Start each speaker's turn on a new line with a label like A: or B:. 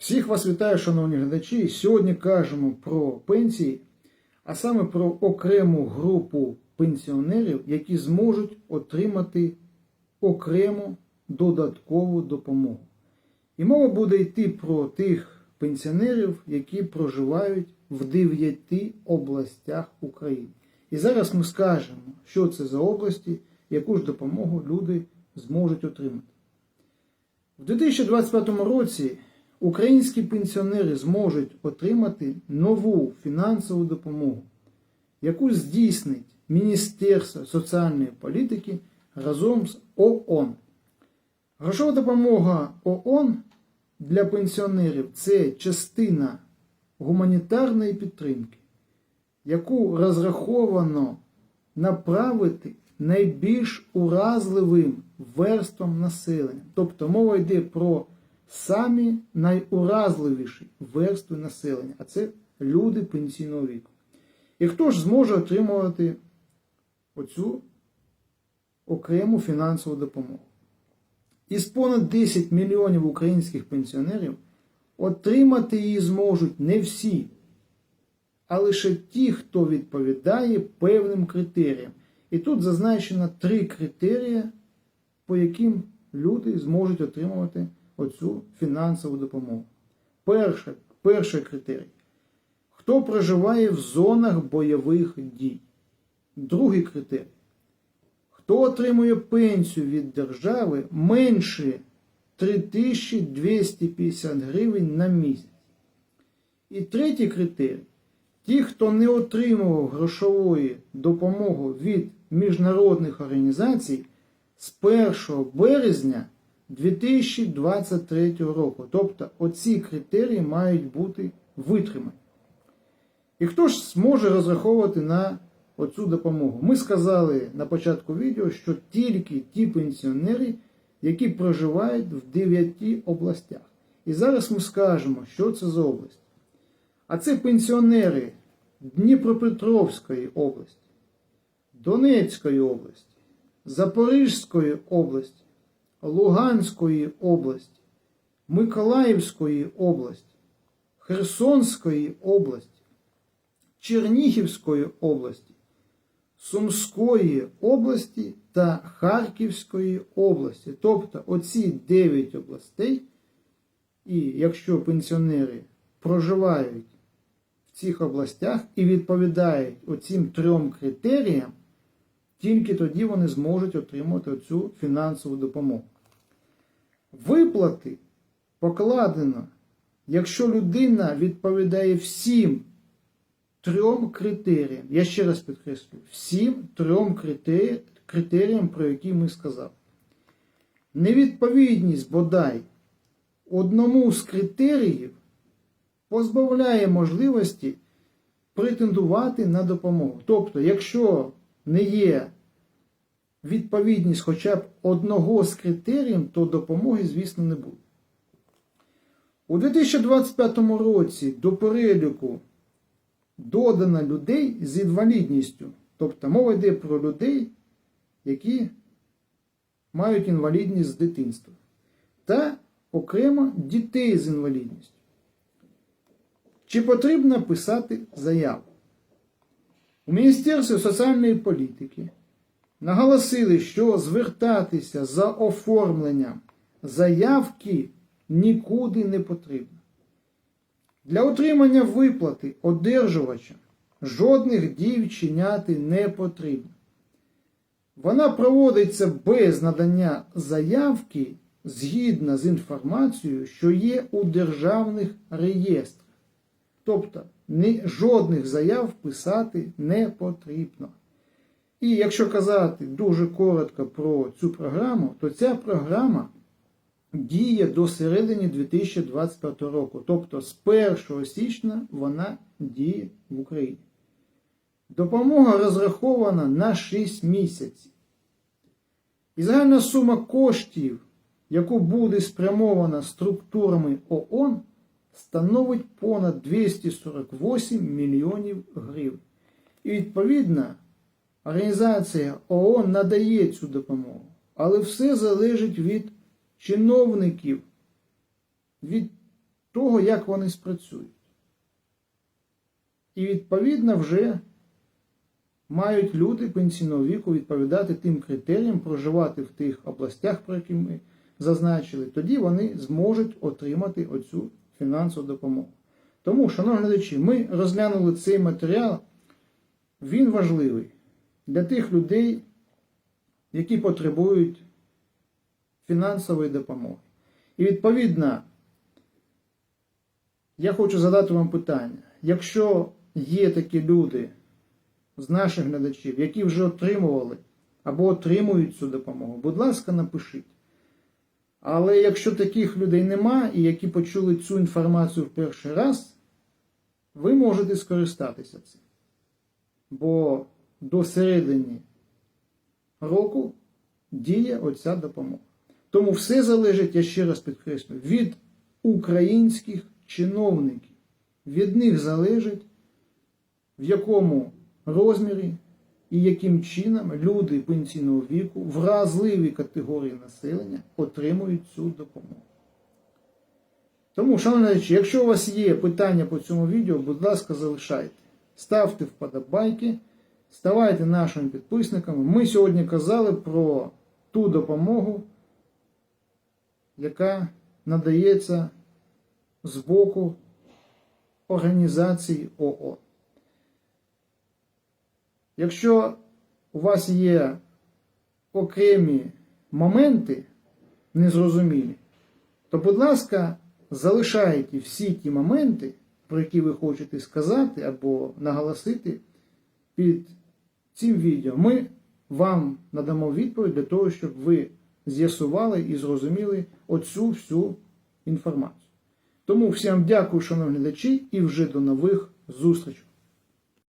A: Всіх вас вітаю, шановні глядачі. Сьогодні кажемо про пенсії, а саме про окрему групу пенсіонерів, які зможуть отримати окрему додаткову допомогу. І мова буде йти про тих пенсіонерів, які проживають в 9 областях України. І зараз ми скажемо, що це за області, яку ж допомогу люди зможуть отримати. В 2025 році українські пенсіонери зможуть отримати нову фінансову допомогу, яку здійснить Міністерство соціальної політики разом з ООН. Грошова допомога ООН для пенсіонерів це частина гуманітарної підтримки, яку розраховано направити найбільш уразливим верствам населення. Тобто мова йде про самі найуразливіші верстви населення, а це люди пенсійного віку. І хто ж зможе отримувати оцю окрему фінансову допомогу? Із понад 10 мільйонів українських пенсіонерів отримати її зможуть не всі, а лише ті, хто відповідає певним критеріям. І тут зазначено три критерії, по яким люди зможуть отримувати оцю фінансову допомогу. Перше, перший критерій. Хто проживає в зонах бойових дій? Другий критерій. Хто отримує пенсію від держави менше 3250 гривень на місяць? І третій критерій. Ті, хто не отримував грошової допомоги від міжнародних організацій з 1 березня 2023 року. Тобто оці критерії мають бути витримані. І хто ж зможе розраховувати на оцю допомогу? Ми сказали на початку відео, що тільки ті пенсіонери, які проживають в 9 областях. І зараз ми скажемо, що це за область. А це пенсіонери Дніпропетровської області, Донецької області, Запорізької області, Луганської області, Миколаївської області, Херсонської області, Чернігівської області, Сумської області та Харківської області. Тобто оці 9 областей, і якщо пенсіонери проживають в цих областях і відповідають оцим трьом критеріям, тільки тоді вони зможуть отримати цю фінансову допомогу. Виплати покладено, якщо людина відповідає всім трьом критеріям. Я ще раз підкреслюю, всім трьом критеріям, про які ми сказали. Невідповідність бодай одному з критеріїв позбавляє можливості претендувати на допомогу. Тобто, якщо не є відповідність хоча б одного з критеріїв, то допомоги, звісно, не буде. У 2025 році до переліку додано людей з інвалідністю. Тобто мова йде про людей, які мають інвалідність з дитинства. Та окремо дітей з інвалідністю. Чи потрібно писати заяву? У Міністерстві соціальної політики наголосили, що звертатися за оформленням заявки нікуди не потрібно. Для отримання виплати одержувача жодних дій вчиняти не потрібно. Вона проводиться без надання заявки згідно з інформацією, що є у державних реєстрах. Тобто жодних заяв писати не потрібно. І якщо казати дуже коротко про цю програму, то ця програма діє до середини 2025 року. Тобто з 1 січня вона діє в Україні. Допомога розрахована на 6 місяців. І загальна сума коштів, яку буде спрямована структурами ООН, становить понад 248 мільйонів гривень. І відповідно організація ООН надає цю допомогу. Але все залежить від чиновників, від того, як вони спрацюють. І відповідно вже мають люди пенсійного віку відповідати тим критеріям, проживати в тих областях, про які ми зазначили, тоді вони зможуть отримати оцю фінансову допомогу. Тому, шановні глядачі, ми розглянули цей матеріал, він важливий для тих людей, які потребують фінансової допомоги. І відповідно, я хочу задати вам питання. Якщо є такі люди з наших глядачів, які вже отримували або отримують цю допомогу, будь ласка, напишіть. Але якщо таких людей нема і які почули цю інформацію в перший раз, ви можете скористатися цим. Бо до середини року діє оця допомога. Тому все залежить, я ще раз підкреслюю, від українських чиновників. Від них залежить, в якому розмірі і яким чином люди пенсійного віку, вразливі категорії населення отримують цю допомогу. Тому, шановні якщо у вас є питання по цьому відео, будь ласка, залишайте. Ставте вподобайки, ставайте нашими підписниками. Ми сьогодні казали про ту допомогу, яка надається з боку організації ООН. Якщо у вас є окремі моменти незрозумілі, то, будь ласка, залишайте всі ті моменти, про які ви хочете сказати або наголосити під цим відео. Ми вам надамо відповідь для того, щоб ви з'ясували і зрозуміли оцю всю інформацію. Тому всім дякую, шановні глядачі, і вже до нових зустрічей.